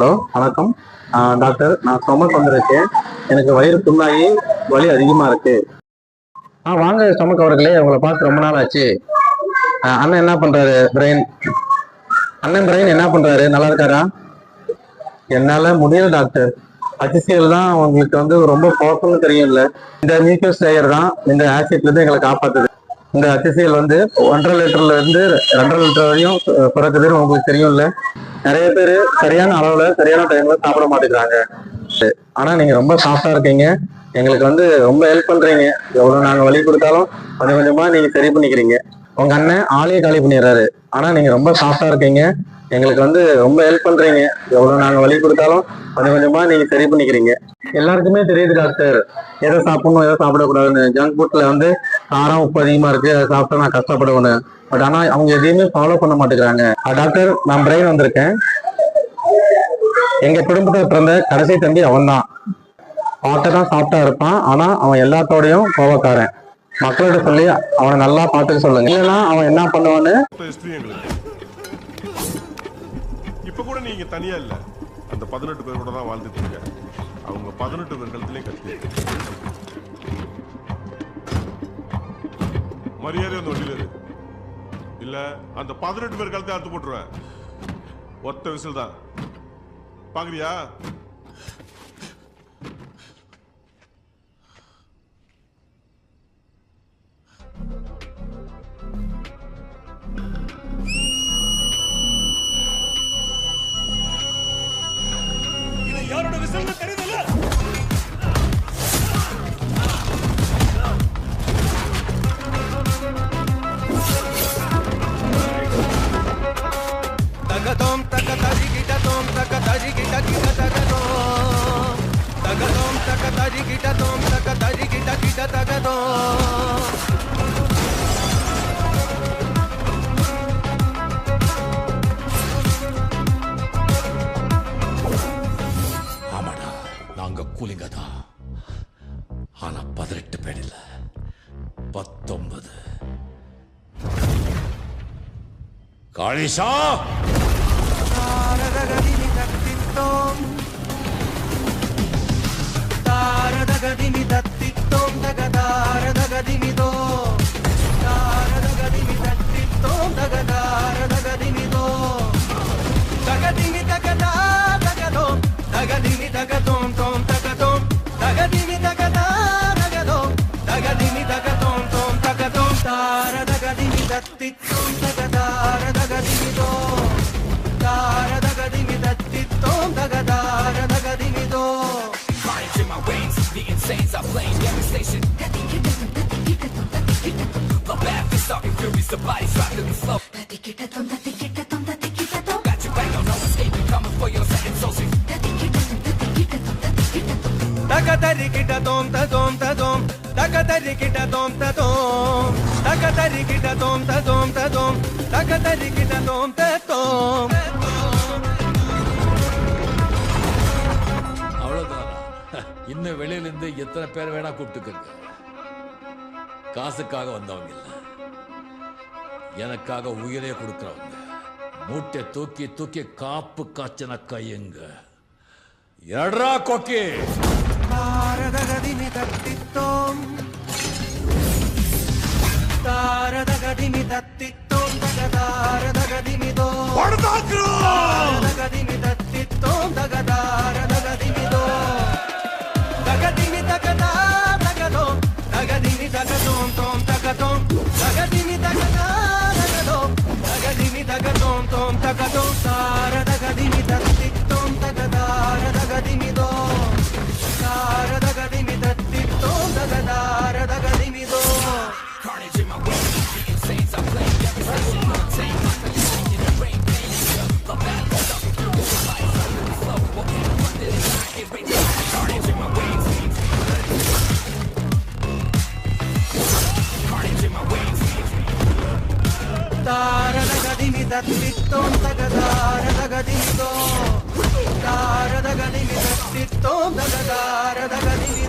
Hello வணக்கம். ஆஹ் doctor நான் stomach வந்திருக்கேன். எனக்கு வயிறு புண்ணாகி வலி அதிகமா இருக்கு. ஆ வாங்க ஸ்டொமக் அவர்களே உங்களை பார்த்து ரொம்ப நாள் ஆச்சு. அண்ணன் என்ன பண்றாரு பிரெயின்? அண்ணன் பிரெயின் என்ன பண்றாரு நல்லா இருக்காரா? என்னால முடியல டாக்டர். HCl தான் உங்களுக்கு வந்து ரொம்ப பவர்ஃபுல்னு தெரியும்ல. இந்த மியூக்கஸ் லேயர் தான் இந்த ஆசிட்ல இருந்து எங்களை காப்பாத்துது. இந்த HCl வந்து ஒன்றரை லிட்டர்ல இருந்து ரெண்டரை லிட்டர் வரையும் சு- சுரக்குதுன்னு உங்களுக்கு தெரியும்ல. நிறைய பேர் சரியான அளவுல சரியான டைம்ல சாப்பிட மாட்டேங்கிறாங்க. ஆனா நீங்க ரொம்ப சாஃப்டா இருக்கீங்க. எங்களுக்கு வந்து ரொம்ப ஹெல்ப் பண்றீங்க. எவ்வளவு நாங்க வழி கொடுத்தாலும் கொஞ்சம் கொஞ்சமா நீங்க சரி பண்ணிக்கிறீங்க. உங்க அண்ணன் ஆளையே காலி பண்ணிடுறாரு. ஆனா நீங்க ரொம்ப சாஃப்டா இருக்கீங்க. எங்களுக்கு வந்து ரொம்ப ஹெல்ப் பண்றீங்க. எவ்வளவு நாங்க வழி கொடுத்தாலும் கொஞ்சம் கொஞ்சமா நீங்க சரி பண்ணிக்கிறீங்க. எல்லாருக்குமே தெரியுது டாக்டர் எதை சாப்பிடணும் எதை சாப்பிடக்கூடாதுன்னு. ஜங்க் ஃபுட்ல வந்து காரம் உப்பு அதிகமா இருக்கு. அதை சாப்பிட்டா நான் கஷ்டப்படுவேன் பட் ஆனா அவங்க எதையுமே ஃபாலோ பண்ண மாட்டேங்கிறாங்க. டாக்டர் நான் பிரெயின் வந்திருக்கேன். எங்க குடும்பத்தை பிறந்த கடைசி தம்பி அவன்தான். பார்க்க தான் சாப்பிட்டா இருப்பான். ஆனா அவன் எல்லாத்தோடையும் கோவக்காரன். மக்கள்கிட்ட சொல்லி அவனை நல்லா பார்த்துக்க சொல்லுங்க. இல்லைன்னா அவன் என்ன பண்ணுவான்னு இப்ப கூட நீங்க தனியா இல்ல. அந்த பதினெட்டு பேர் கூட தான் வாழ்ந்துட்டு இருக்க அவங்க பதினெட்டு பேர் கழுத்துலயும் கத்தி. மரியாதை அந்த வண்டியில இரு. இல்ல அந்த பதினெட்டு பேர் கழுத்தை அறுத்து போட்டுருவேன். ஒத்த விசில் தான். பாக்குறியா? ஆனா பதினெட்டு பேர் இல்ல பத்தொன்பது காளிஷா தாரதகதிமி தத்தித்தோம் தகதாரதகதிமிதோ தாரதகதிமி தத்தித்தோம் தகதாரதகதிமிதோ Carnage in my veins, the insanes are playing every station. The bad fists starting furies, the bodies drop to the floor. Got you bang on, no escaping, coming for your second soul. தகதரிக்கிட்ட தோம் ததோம் ததோம் தகதரிக்கிட்ட தோம் ததோம் தோம் தோம் அவ்வளவுதானா. இன்னும் வெளியில இருந்து எத்தனை பேர் வேணா கூப்பிட்டுக்கங்க. காசுக்காக வந்தவங்க இல்ல. எனக்காக உயிரே கொடுக்கறவங்க. மூட்டை தூக்கி தூக்கி காப்பு காய்ச்சன கையுங்க. எட்ரா கொக்கி! ತಾರದ ಗದಿಮಿ ತತ್ತಿತ್ತೋಂ ತಗದಾರದ ಗದಿಮಿತೋ ತಾರದ ಗದಿಮಿ ತತ್ತಿತ್ತೋಂ ತಗದಾರದ ಗದಿಮಿ